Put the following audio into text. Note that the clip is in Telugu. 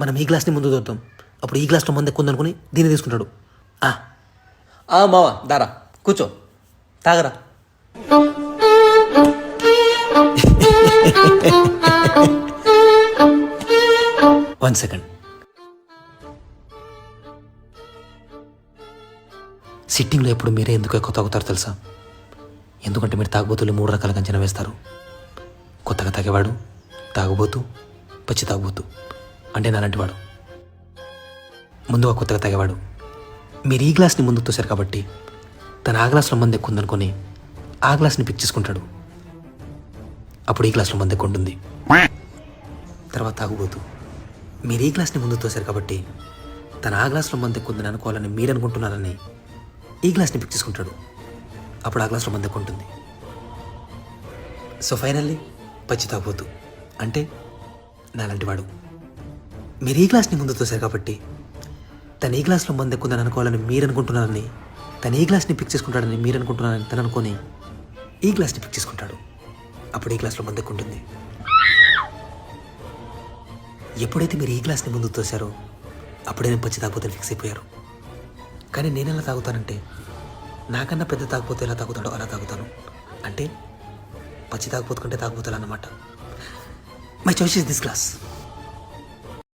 మనం ఈ గ్లాస్ని ముందు తోద్దాం అప్పుడు ఈ గ్లాస్లో మంది ఎక్కువ అనుకుని దీన్ని తీసుకుంటాడు. ఆ, ఆ మావా దారా కూర్చో. తాగరా. వన్ సెకండ్ సిట్టింగ్లో ఎప్పుడు మీరే ఎందుకు ఎక్కువ తాగుతారు తెలుసా? ఎందుకంటే మీరు తాగుబోతులు మూడు రకాలుగా అంచనా వేస్తారు. కొత్తగా తాగేవాడు తాగుబోతు పచ్చి తాగుబోతు. అంటే నాలాంటి వాడు. ముందుగా కొత్తగా తగేవాడు. మీరు ఈ గ్లాస్ని ముందుకు తోశారు కాబట్టి తను ఆ గ్లాస్లో మంది ఎక్కువ ఉందనుకొని ఆ గ్లాస్ని పిక్ చేసుకుంటాడు. అప్పుడు ఈ గ్లాస్లో మంది ఎక్కువ ఉంటుంది తర్వాత తాగుబోతు. మీరు ఈ గ్లాస్ని ముందు తోశారు కాబట్టి తన ఆ గ్లాస్లో మంది ఎక్కువ ఉందని అనుకోవాలని మీరు అనుకుంటున్నారని ఈ గ్లాస్ని పిక్ చేసుకుంటాడు. అప్పుడు ఆ గ్లాస్లో మంది ఎక్కువ ఉంటుంది సో ఫైనల్లీ పచ్చి తాగుబోతు. అంటే నాలాంటి వాడు. మీరు ఈ గ్లాస్ని ముందు తోశారు కాబట్టి? తను ఈ గ్లాస్లో మంది అనుకోవాలని మీరు అనుకుంటున్నారని తను ఈ గ్లాస్ని పిక్ చేసుకుంటాడని మీరు అనుకుంటున్నారని తను అనుకొని ఈ గ్లాస్ని పిక్ చేసుకుంటాడు. అప్పుడు ఈ గ్లాస్లో మంది ఉంటుంది ఎప్పుడైతే మీరు ఈ గ్లాస్ని ముందు తోశారో అప్పుడే నేను పచ్చి తాగుపోతే ఫిక్స్ అయిపోయారు. కానీ నేను ఎలా తాగుతానంటే నాకన్నా పెద్ద తాగుపోతే ఎలా తాగుతాడో అలా తాగుతాను. అంటే పచ్చి తాగుపోతుకుంటే తాగుపోతాను అన్నమాట. My choice is this glass